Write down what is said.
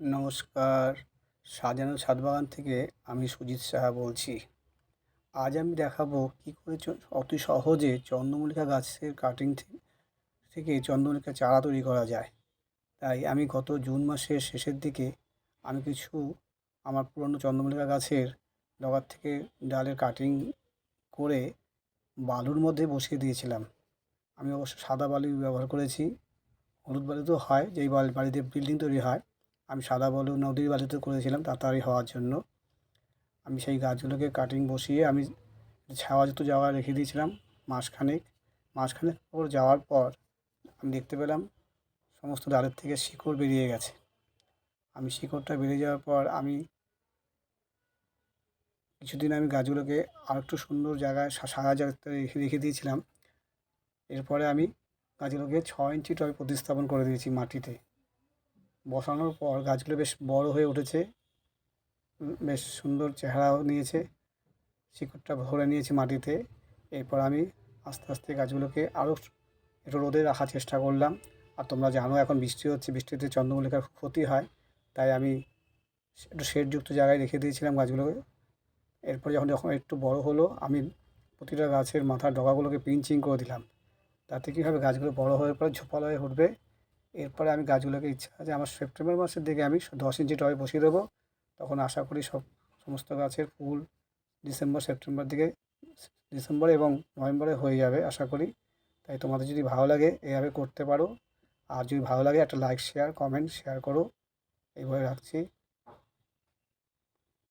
নমস্কার। সাজানো ছাদ বাগান থেকে আমি সুজিত সাহা বলছি। আজ আমি দেখাবো কী করে অতি সহজে চন্দ্রমল্লিকা গাছের কাটিং থেকে চন্দ্রমল্লিকা চারা তৈরি করা যায়। তাই আমি গত জুন মাসের শেষের দিকে আমি কিছু আমার পুরনো চন্দ্রমল্লিকা গাছের ডগার থেকে ডালের কাটিং করে বালুর মধ্যে বসিয়ে দিয়েছিলাম। আমি অবশ্য সাদা বালি ব্যবহার করেছি। হলুদ বালিতেও হয়, যেই বালি বাড়িতে বিল্ডিং তৈরি হয়। আমি সাদা বালু নদীর বালিতে করেছিলাম তাড়াতাড়ি হওয়ার জন্য। আমি সেই গাছগুলোকে কাটিং বসিয়ে আমি ছাওয়াযুক্ত জায়গায় রেখে দিয়েছিলাম মাসখানেক। মাসখানেক পর যাওয়ার পর আমি দেখতে পেলাম সমস্ত ডালের থেকে শিকড় বেরিয়ে গেছে। আমি শিকড়টা বেরিয়ে যাওয়ার পর আমি কিছুদিন আমি গাছগুলোকে আর একটু সুন্দর জায়গায় সারা জায়গাতে রেখে রেখে দিয়েছিলাম। এরপরে আমি গাছগুলোকে ছ ইঞ্চি টবে প্রতিস্থাপন করে দিয়েছি মাটিতে। বসানোর পর গাছগুলো বেশ বড় হয়ে উঠেছে। বেশ সুন্দর চেহারাও নিয়েছে। শিকড়টা ভরে নিয়েছে মাটিতে। এরপর আমি আস্তে আস্তে গাছগুলোকে আরও একটু রোদে রাখার চেষ্টা করলাম। আর তোমরা জানো, এখন বৃষ্টি হচ্ছে। বৃষ্টিতে চন্দ্রমল্লিকার ক্ষতি হয়। তাই আমি একটু শেডযুক্ত জায়গায় রেখে দিয়েছিলাম গাছগুলোকে। এরপর যখন যখন একটু বড় হলো, আমি প্রতিটা গাছের মাথার ডগাগুলোকে পিঞ্চিং করে দিলাম। তাতে কী হবে গাছগুলো বড় হয়ে পরে ঝোপালো হয়ে উঠবে এরপরে আমি গাছগুলোকে ইচ্ছা আছে আমার সেপ্টেম্বর মাসের দিকে আমি দশ ইঞ্চি টবে বসিয়ে দেবো। তখন আশা করি সব সমস্ত গাছের ফুল ডিসেম্বর, সেপ্টেম্বর দিকে ডিসেম্বরে এবং নভেম্বরে হয়ে যাবে আশা করি। তাই তোমাদের যদি ভালো লাগে এভাবে করতে পারো। আর যদি ভালো লাগে একটা লাইক শেয়ার কমেন্ট শেয়ার করো। এইভাবে রাখছি।